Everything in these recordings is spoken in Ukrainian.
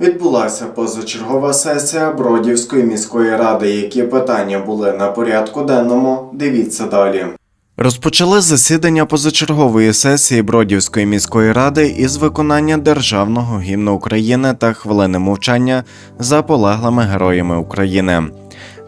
Відбулася позачергова сесія Бродівської міської ради. Які питання були на порядку денному? Дивіться далі. Розпочали засідання позачергової сесії Бродівської міської ради із виконання державного гімну України та хвилини мовчання за полеглими героями України.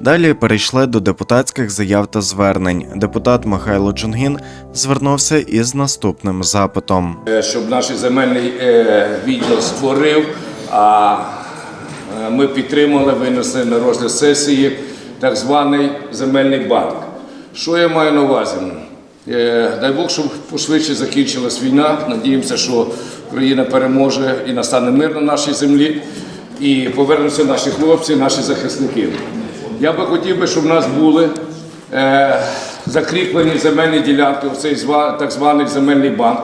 Далі перейшли до депутатських заяв та звернень. Депутат Михайло Чунгін звернувся із наступним запитом. Е, щоб наш земельний е, відділ створив, а е, ми підтримали, винесли на розгляд сесії так званий земельний банк. Що я маю на увазі? Е, Дай Бог, щоб пошвидше закінчилась війна. Надіємося, що Україна переможе і настане мир на нашій землі, і повернуться наші хлопці, наші захисники. Я би хотів би, щоб в нас були е, закріплені земельні ділянки, зва- так званий земельний банк,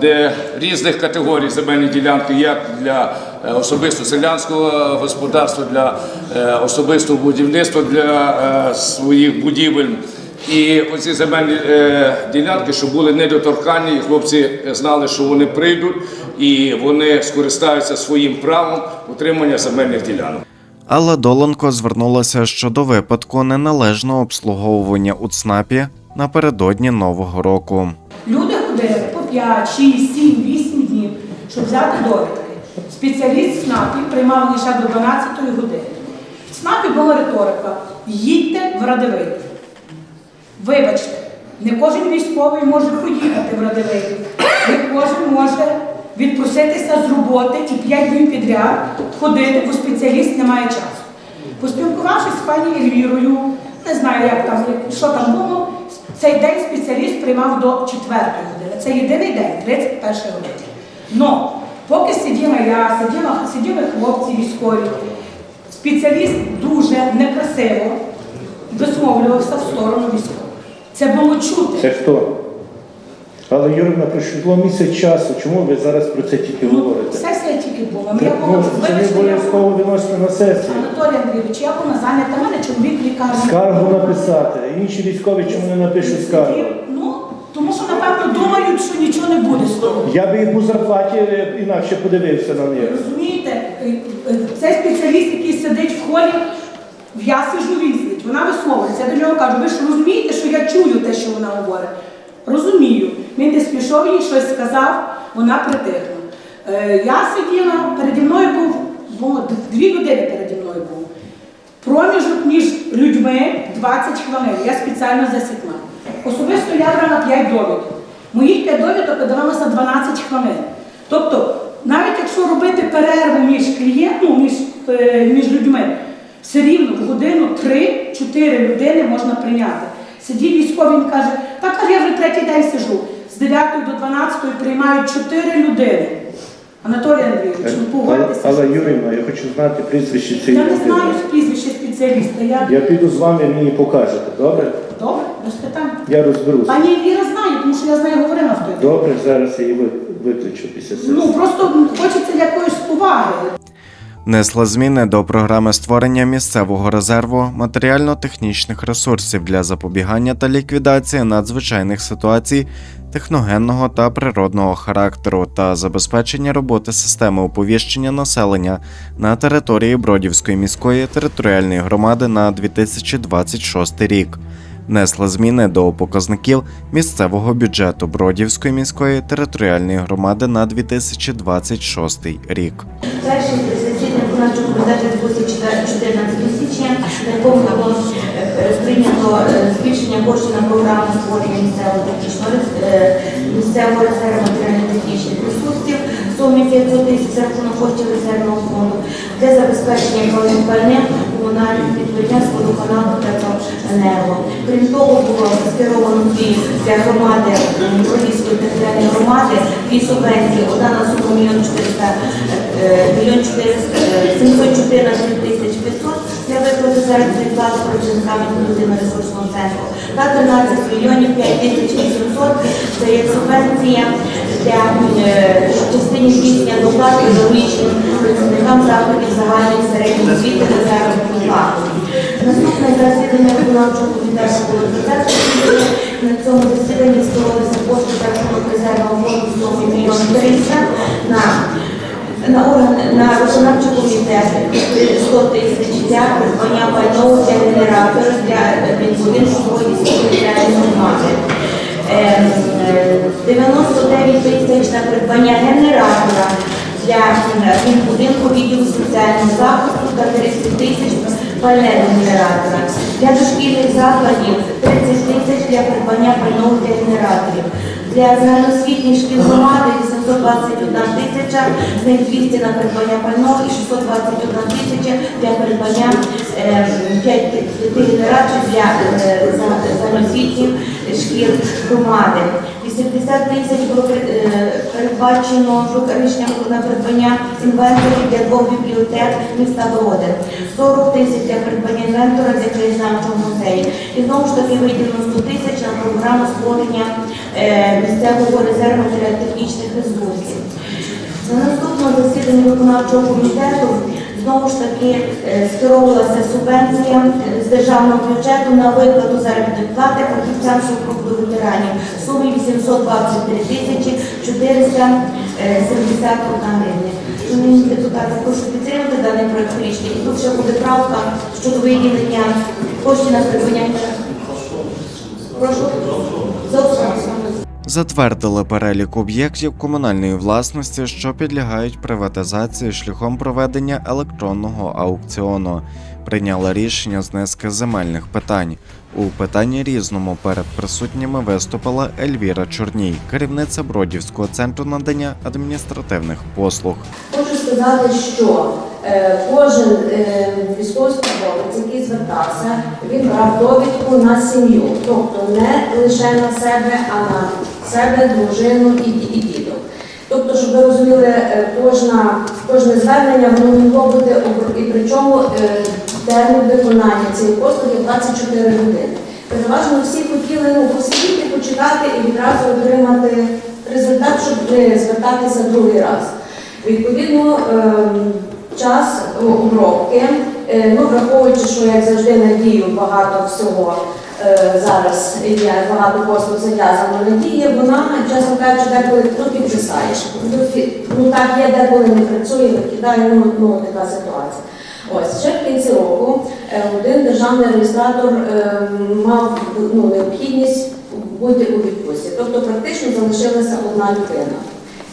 де різних категорій земельні ділянки, як для е, особисто селянського господарства, для е, особистого будівництва, для е, своїх будівель. І оці земельні е, ділянки, щоб були недоторканні, і хлопці знали, що вони прийдуть і вони скористаються своїм правом утримання земельних ділянок. Алла Доленко звернулася щодо випадку неналежного обслуговування у ЦНАПі напередодні Нового року. Люди ходили по 5, 6, 7, 8 днів, щоб взяти довідки. Спеціаліст СНАПі приймав лише до 12 години. В СНАПі була риторика: їдьте в Радивилів. Вибачте, не кожен військовий може поїхати в Радивилів. Не кожен може відпроситися з роботи і 5 днів підряд ходити, бо спеціаліст не має часу. Поспілкувавшись з пані Ельвірою, не знаю, як там, що там було, цей день спеціаліст приймав до 4 години. Це єдиний день, 31 години. Но поки сиділа я, сиділа, сиділи хлопці військові, спеціаліст дуже некрасиво висловлювався в сторону військових. Це було чути. Це хто? Але Юрівна, пройшло місяць часу. Чому ви зараз про це тільки Ну, говорите? сесія тільки була. Це, Я ну, це не обов'язково виносити на сесію. Анатолій Андрійович, я була зайнята, мене чоловік лікарні. Скаргу написати. Інші військові чому не напишуть скаргу? Ну, тому що, напевно, думають, що нічого не буде з того. Я би їх у зарплаті е, інакше подивився на них. Розумієте, е, е, цей спеціаліст, який сидить в холі, я сижу візить, вона висловлюється. Я до нього кажу, ви ж розумієте, що я чую те, що вона говорить? Розумію. Він десь пішов їй щось сказав, вона притихла. Е, я сиділа, переді мною був, було дві людини переді мною був. Проміжок між людьми 20 хвилин. Я спеціально засікла. Особисто я брала 5 довідок. Моїх 5 довідок видавалося 12 хвилин. Тобто, навіть якщо робити перерву між клієнтом, ну, між, е, між людьми, все рівно в годину 3-4 людини можна прийняти. Сидів військовий, він каже, так каже, я вже третій день сиджу. З 9 до 12 приймають 4 людини. Анатолій Андрійович, ну Але, погодьтеся. але Юрівна, я хочу знати прізвище цієї я не людини. знаю прізвище спеціаліста. Я... Я піду з вами, мені покажете, добре? Добре, без. Я розберусь. Пані Віра знає, тому що я з нею говорила в той день. Добре, зараз я її ви- виключу після сесії. Ну просто хочеться якоїсь уваги. Несла зміни до програми створення місцевого резерву матеріально-технічних ресурсів для запобігання та ліквідації надзвичайних ситуацій техногенного та природного характеру та забезпечення роботи системи оповіщення населення на території Бродівської міської територіальної громади на 2026 рік. Внесла зміни до показників місцевого бюджету Бродівської міської територіальної громади на 2026 рік. Перший засідання виконавчого комітету 14 січня, на якому прийнято е, збільшення коштів на програму створення місцевого технічного е, місцевого резерву матеріально-технічних ресурсів сумі 500 тисяч за рахунок коштів резервного фонду для забезпечення пальним комунальних підприємств водоканалу «Теплоенерго». Крім того, було скеровано дві для громади Бродівської територіальної громади дві субвенції. Одна на суму мільйон 400 е, мільйон 400, е, 714 тисяч 500 виплати заробітної плати працівникам інклюзивного ресурсного центру та 13 мільйонів 5 тисяч 800 це є субвенція для е, частині здійснення доплати економічним працівникам закладів загальної середньої освіти та заробітної плати. Наступне засідання виконавчого комітету було 20. На цьому засіданні створилися кошти за резервного фонду в сумі мільйон 300 на на орган на виконавчий комітет 100 тисяч для придбання пального для генератора для будинкової військової громади. Ем, е, 99 тисяч на придбання генератора для будинку відділу соціального захисту та 30 тисяч пального генератора. Для дошкільних закладів 30 тисяч для придбання пального для генераторів. Для загальноосвітніх шкіл громади 821 тисяча, з них 200 на придбання пального і 621 тисяча для придбання 5 генерацій для е, загальноосвітніх шкіл громади. 80 тисяч було е, передбачено рішення на придбання інвенторів для двох бібліотек міста Володин. 40 тисяч для придбання інвентора для краєзнавчого музею. І знову ж таки виділено 100 тисяч на програму створення е, місцевого резерву для технічних ресурсів. На наступному засіданні виконавчого комітету знову ж таки е, скеровувалася субвенція е, з державного бюджету на виплату заробітної плати фахівцям супроводу ветеранів в сумі 823 тисячі 471 гривня. Шановні депутати, прошу підтримати даний проект рішення. І тут ще буде правка щодо виділення коштів на придбання. Прошу. Основу. Затвердили перелік об'єктів комунальної власності, що підлягають приватизації шляхом проведення електронного аукціону. Прийняли рішення з низки земельних питань. У питанні різному перед присутніми виступила Ельвіра Чорній, керівниця Бродівського центру надання адміністративних послуг. Хочу сказати, що е, кожен е, військовослужбовець, який він брав довідку на сім'ю, тобто не лише на себе, а на себе, дружину і, і діток. Тобто, щоб ви розуміли, е, кожна, кожне звернення воно могло бути і причому е, термін виконання цієї послуги 24 години. Переважно всі хотіли ну, посидіти, почекати і відразу отримати результат, щоб не звертатися другий раз. Відповідно, ем, час обробки, ну, враховуючи, що як завжди надію багато всього е, зараз є багато послуг зав'язано надії, вона, чесно кажучи, деколи ну, підвисаєш. Ну, так є, деколи не працює, викидає, ну, ну така ситуація. Ось ще в кінці року е, один державний реєстратор е, мав ну, необхідність бути у відпустці. Тобто практично залишилася одна людина.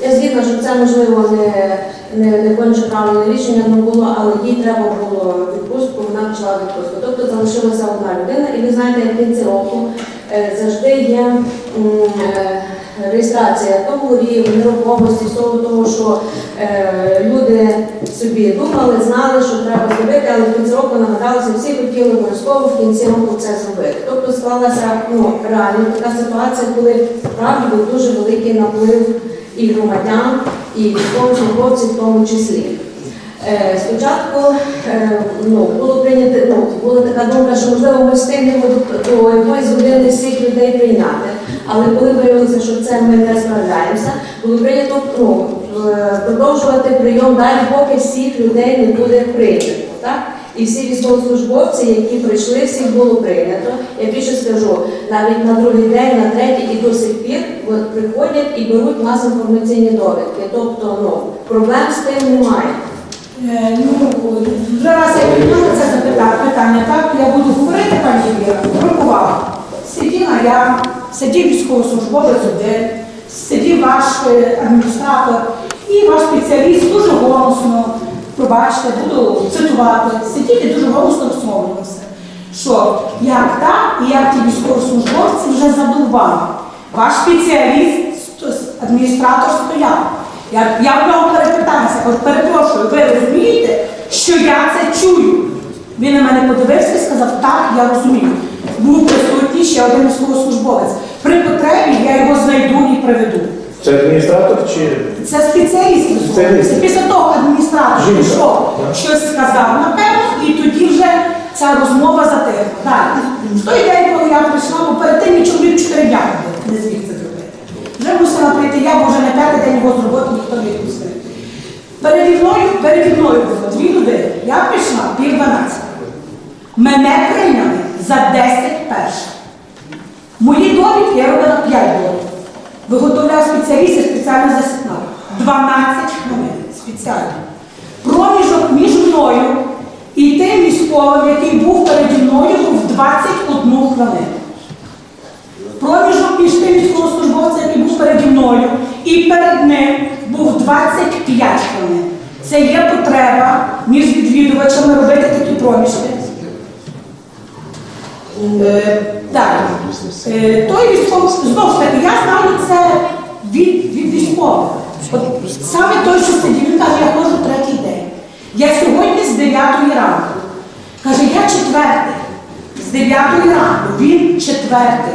Я згідна, що це можливо не, не, не конче правильне рішення не було, але їй треба було відпустку, вона почала відпустку. Тобто залишилася одна людина, і ви знаєте, в кінці року е, завжди є е, реєстрація договорів, нерухомості, з того, що е, люди собі думали, знали, що треба зробити, але в кінці року нагадалося, всі хотіли обов'язково в кінці року це зробити. Тобто склалася ну, реально така ситуація, коли справді був дуже великий наплив і громадян, і військовослужбовців в тому числі. Е, Спочатку е, ну, було прийнято, ну, була така думка, що можливо ми встигнемо до, якоїсь години всіх людей прийняти. Але коли виявилося, що це ми не справляємося, було прийнято ну, продовжувати прийом далі, поки всіх людей не буде прийнято. Так? І всі військовослужбовці, які прийшли, всіх було прийнято. Я більше скажу, навіть на другий день, на третій і до сих пір приходять і беруть нас інформаційні довідки. Тобто ну, проблем з тим немає. Е, Ну, вже раз я підняла це запитання, питання, так, я буду говорити, пані Віра, рахувала. Сиділа я, сидів військовослужбовець один, сидів ваш е, адміністратор і ваш спеціаліст дуже голосно, пробачте, буду цитувати, сидів і дуже голосно висловлювався, що як так і як ті військовослужбовці вже задовбали. Ваш спеціаліст, адміністратор стояв. Я, я в нього перепиталася, перепрошую, ви розумієте, що я це чую? Він на мене подивився і сказав, так, я розумію. Був присутній ще один військовослужбовець. При потребі я його знайду і приведу. Це адміністратор чи Це спеціаліст. Спеціаліст. Після того адміністратор Жінка, пішов, так. щось сказав, напевно, і тоді вже ця розмова затихла. Далі. В той день, коли я прийшла, бо перед тим мій чоловік чотири дня ходив, не зміг це зробити. Вже мусила прийти я, бо вже не п'ятий день його з роботи ніхто не відпустив. Переді мною, переді мною було дві людини. Я прийшла пів дванадцятого. Мене прийняли за 10 перших. Мої довідки я робила 5 довідок. Виготовляв спеціалістів спеціально засікнав. 12 хвилин. спеціально. Проміжок між мною і тим військовим, який був переді мною, був 21 хвилину. Проміжок між тим військовослужбовцем, який був переді мною, і перед ним був 25 хвилин. Це є потреба між відвідувачами робити такі проміжки. Так. Е, Той військовий, знову ж таки, я знаю це від, від військових. От саме той, що сидів, каже, я ходжу третій день. Я сьогодні з 9 ранку. Каже, я четвертий. З 9 ранку, він четвертий.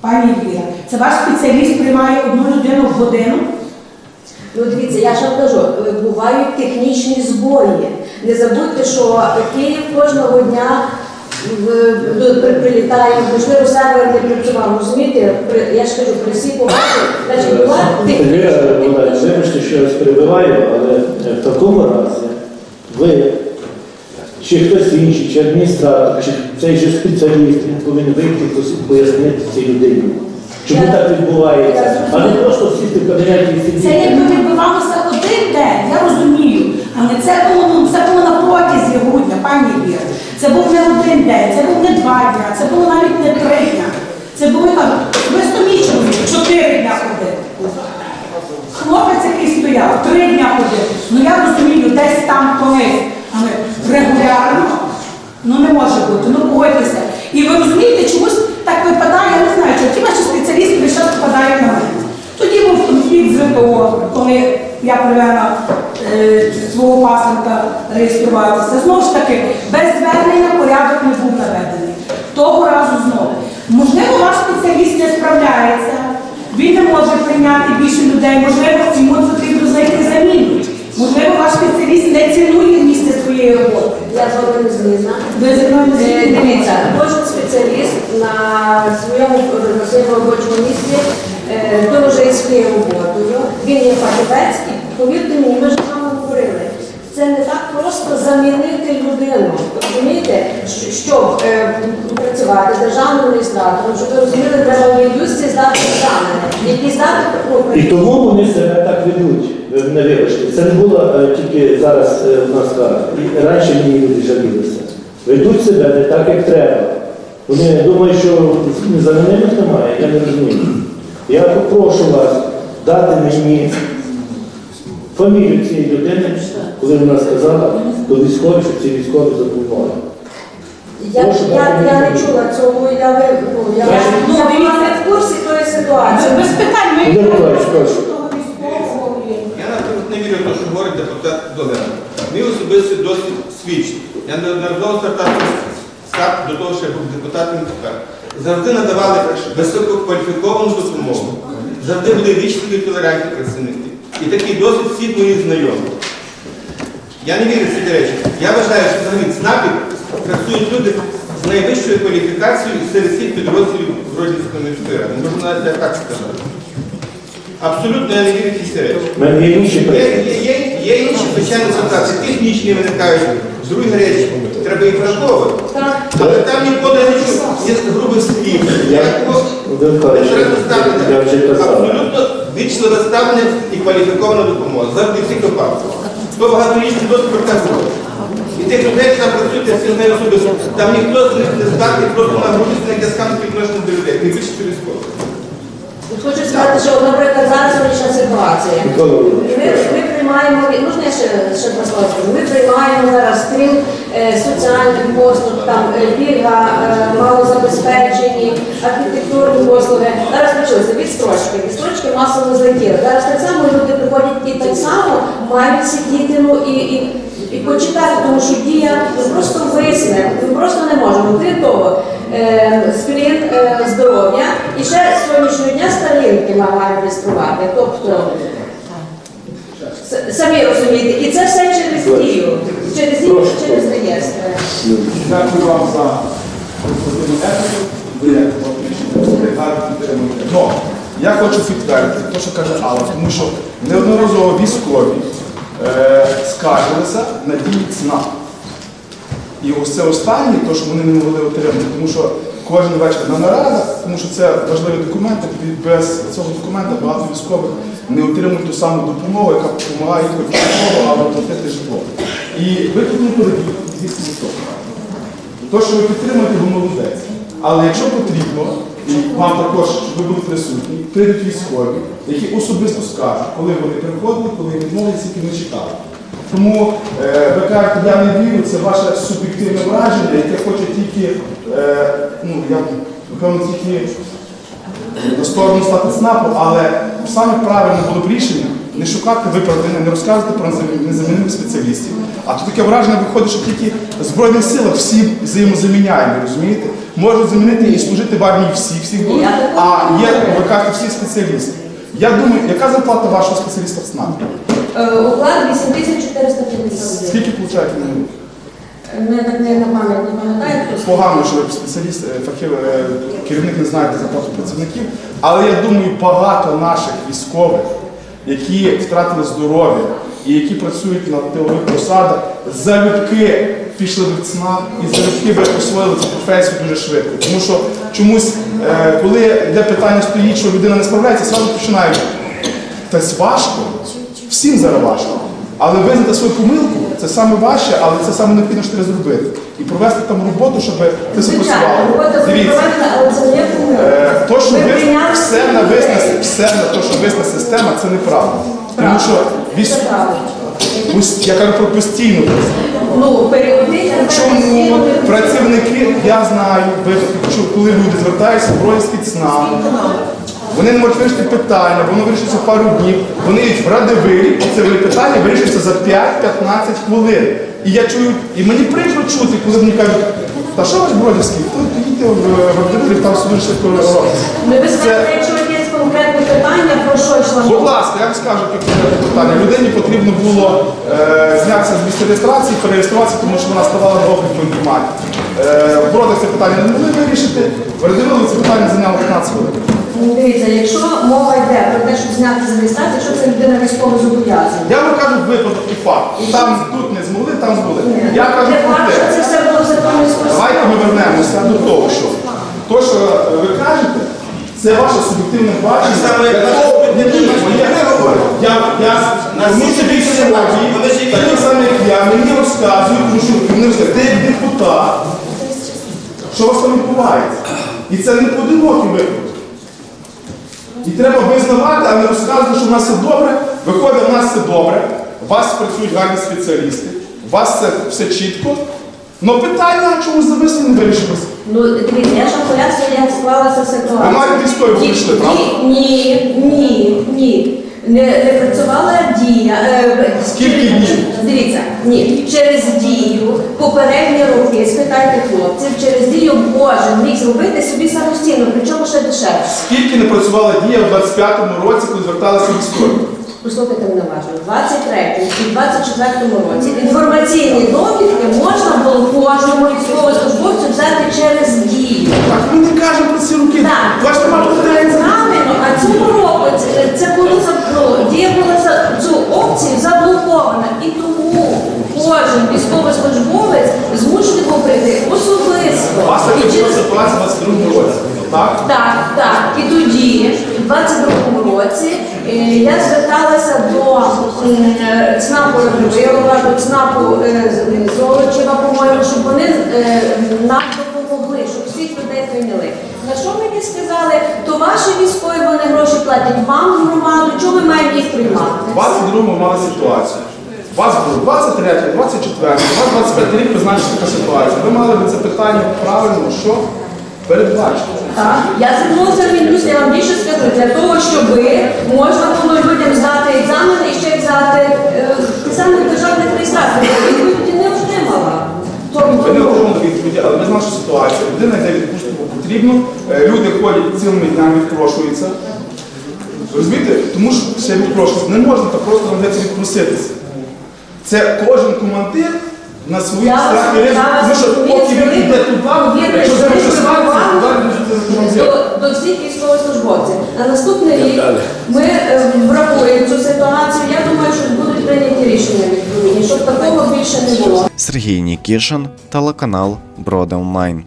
Пані Віра, це ваш спеціаліст приймає одну людину в годину. Ну дивіться, я ж вам кажу, е, бувають технічні збої. Не забудьте, що Київ кожного дня прилітає, можливо, сервер не працював. Розумієте, При- я ж кажу, при всій повазі, значить, бувають технічні. Віра Володимирівна, вибачте, що я вас перебиваю, але е, в такому разі ви, чи хтось інший, чи адміністратор, чи цей же спеціаліст, він повинен вийти і пояснити цій людині. Чому Я- так відбувається? А не просто сісти в кабінеті і Це сидіти відбувалося один день, я розумію. Але це було, ну, це було на протязі грудня, пані Віра. Це був не один день, це був не два дня, це було навіть не три дня. Це було так, особисто чотири дня ходив. Хлопець, який стояв, три дня ходив. Ну я розумію, десь там колись, але регулярно, ну не може бути, ну погодьтеся. І ви розумієте, чомусь так випадає, я не знаю, що ті ваші спеціалісти час випадають на мене. Тоді був конфлікт з ВПО, коли я привела е, свого паспорта реєструватися. Знову ж таки, без звернення порядок не був наведений. Того разу знову. Можливо, ваш спеціаліст не справляється, він не може прийняти більше людей, можливо, йому потрібно знайти заміну. Можливо, ваш спеціаліст не цінує місце своєї роботи. Я з вами не згідна. Ви зі Е? Дивіться, кожен спеціаліст на своєму на своєму робочому місці е, дуже своєю роботою. Він є фахівець, і повірте мені, ми ж. Це не так просто замінити людину. Розумієте, Щ- щоб е, працювати державним адміністратором, щоб ви розуміли, треба в юсті здати екзамени, які здати І тому вони себе так ведуть. Мене вибачте. Це не було е, тільки зараз е, у нас так. І раніше мені люди жалілися. Ведуть себе не так, як треба. Вони думають, що незамінимих немає, я не розумію. Я попрошу вас дати мені фамілію цієї людини, коли вона сказала до військових, що ці військові допомогли. Я, я, я не чула цього, я, ви- ну, я, я, Ну, я дивіться. не в курсі тої ситуації. Без питань, ми того військового Я наприклад не вірю в те, що говорить депутат Долина. Мій особистий досвід свідчить. Я неодноразово звертався до того, що я був депутатом МТК. Завжди надавали висококваліфіковану допомогу. Завжди були вічливі і толерантні працівники. І такий досвід всіх моїх знайомих. Я не вірю в ці речі. Я вважаю, що взагалі ЦНАПі працюють люди з найвищою кваліфікацією серед всіх підрозділів Гродненської міської ради. Можна навіть так сказати. Абсолютно я не вірю в ці речі. Є інші Є, є, інші звичайні ситуації, технічні виникають, другі речі, треба їх враховувати. Але там ніколи не чув, є грубих слів. Я вже казав. Абсолютно і кваліфікована допомога. Завжди всіх випадків. Хто багаторічний досвід про. І тих людей, які там працюють, я всі знаю особисто. Там ніхто з них не здатний просто на грубість, на якесь хамське відношення до людей. Не більше через кого. От Хочу сказати, що, наприклад, зараз вирішена ситуація. Ми, ми приймаємо, можна я ще, ще скажу? Ми приймаємо зараз е, соціальних послуг, там е, пільга, е, малозабезпечені, архітектурні послуги. Зараз почалися відстрочки. Відстрочки масово злетіли. Зараз так само люди приходять і так само мають сидіти ну, і, і, і почитати, тому що дія ну, просто висне. Ми просто не можемо. Крім того, е, е, здоров'я і ще з сьогоднішнього дня сталінки ми маємо реєструвати. Тобто Самі розумієте, і це все через дію, через Прошу. через реєстр. Дякую вам за позитивну етику. Ви як фактично. Но я хочу підтвердити те, що каже Алла, тому що неодноразово військові е, скаржилися на дії ЦНАП. І ось це останнє, то, що вони не могли отримати, тому що кожен вечір на нарадах, тому що це важливі документи. і Без цього документа багато військових не отримують ту саму допомогу, яка допомагає їм хоч житло, але оплатити житло. І ви звісно, не то, що ви підтримуєте, ви молодець. Але якщо потрібно, і вам також, щоб ви були присутні, прийдуть військові, які особисто скажуть, коли вони приходили, коли відмовилися, які не чекали. Тому е, ви кажете, я не вірю, це ваше суб'єктивне враження, яке хоче тільки, е, ну, я напевно, тільки на сторону стати СНАПу, але саме правильне було б рішення не шукати виправдання, не розказувати про незамін- незамінних спеціалістів. А тут таке враження виходить, що тільки в Збройних силах всі взаємозаміняємо, розумієте? Можуть замінити і служити в армії всі, всіх будуть, а є, ви кажете, всі спеціалісти. Я думаю, яка зарплата вашого спеціаліста в СНАПі? Е, Оклад 8450 Скільки получаєте на так не на пам'ять не пам'ятаю, Погано, що ви спеціаліст, е, фахів, е, керівник не знаєте зарплату працівників, але я думаю, багато наших військових, які втратили здоров'я і які працюють на тилових посадах, залюбки пішли в ЦНАП і залюбки би освоїли цю професію дуже швидко. Тому що чомусь, е, коли йде питання стоїть, що людина не справляється, сразу починають. Та важко, всім зараз важко. Але визнати свою помилку це саме важче, але це саме необхідно, що треба зробити. І провести там роботу, щоб це все працювало. Дивіться, е, то, що ви, все на людей. все на те, що висне система, це неправда. Тому що пусть- я кажу про постійну Ну, періодично Чому працівники, я знаю, коли люди звертаються Бройський ЦНАП, вони не можуть вирішити питання, воно вирішується в пару днів, вони йдуть в радивилі, і це питання вирішується за 5-15 хвилин. І я чую, і мені прикро чути, коли мені кажуть, та що ваш Бродівський, то їдьте в в радивилі, там все дуже швидко робиться. Знаєте, якщо є конкретне питання, про що йшла Будь ласка, я вам скажу конкретне питання. Людині потрібно було е, знятися з місця реєстрації, перереєструватися, тому що вона ставала в інформаті. Е, в Бродах це питання не могли вирішити, Радивилові це питання зайняло 15 хвилин. Ну, Дивіться, якщо мова йде про те, щоб зняти з реєстрації, якщо це людина військово зобов'язана. Я вам кажу випадок і факт. Там тут не змогли, там змогли. Я кажу про факт, що це все було в законній спосіб. Давайте ми вернемося до того, що то, що е, ви кажете, це ваше суб'єктивне бачення. Так само, як Для ваше того- суб'єктивне Ні, ні, бачення. Я не говорю. Я, я, що всі військові, такі самі, як я, мені розказують, тому що вони розказують, ти як депутат, що у вас там відбувається. І це не поодинокий випадок. І треба визнавати, а не розказувати, що в нас все добре. Виходить, в нас все добре, у вас працюють гарні спеціалісти, у вас це все чітко. Ну питання чомусь зависли не вирішилось. Ну, дивіться, я ж пояснюю, як склалася ситуація. Ви маєте військові Ні, прийшли, правда? Ні, ні, ні. Не, не працювала дія. Е, Скільки через- днів? Дивіться, ні. Через дію зробити собі самостійно, причому ще дешевше. Скільки не працювала дія в 25-му році, коли зверталися військові? Послухайте мене уважно, в 23 і 24 році інформаційні довідки можна було кожному військовослужбовцю взяти через дію. Так ми не кажемо про ці роки. Так. Ваш нема претензій. Правильно, а цього року це, це було за- дія була за цю опцію заблокована. І тому кожен військовослужбовець змушений був прийти У вас особисто. така І через- ситуація в 22-му році. Так? Так, так. І тоді, в 22-му році, е, я зверталася до ЦНАПу Грибилова, до ЦНАПу Золочева, по-моєму, щоб вони е, нам допомогли, щоб всіх людей прийняли. На що мені сказали, то ваші військові вони гроші платять вам в громаду, чого ми маємо їх приймати? У 22-му мали ситуацію. У вас було 23, 24, у вас 25 рік призначена така ситуація. Ви мали би це питання правильно, що передбачити. Так, я звернулася в Мін'юст, я вам більше скажу, для того, щоб можна було людям здати екзамени і ще взяти е, екзамен державних реєстрацій. Відповіді не отримала. Ви не отримали відповіді, але ви знаєте, що ситуація. Людина йде відпустку, потрібно, е, люди ходять цілими днями, відпрошуються. Розумієте? Тому що ще відпрошується. Не можна так просто надається відпроситися. Це кожен командир на свої страхи ризики, тому що поки він йде туди, якщо що це ви туди. До, всіх військовослужбовців. На наступний рік ми е, врахуємо цю ситуацію. Я думаю, що будуть прийняті рішення відповідні, щоб такого більше не було. Сергій Нікішин, телеканал Броди Онлайн.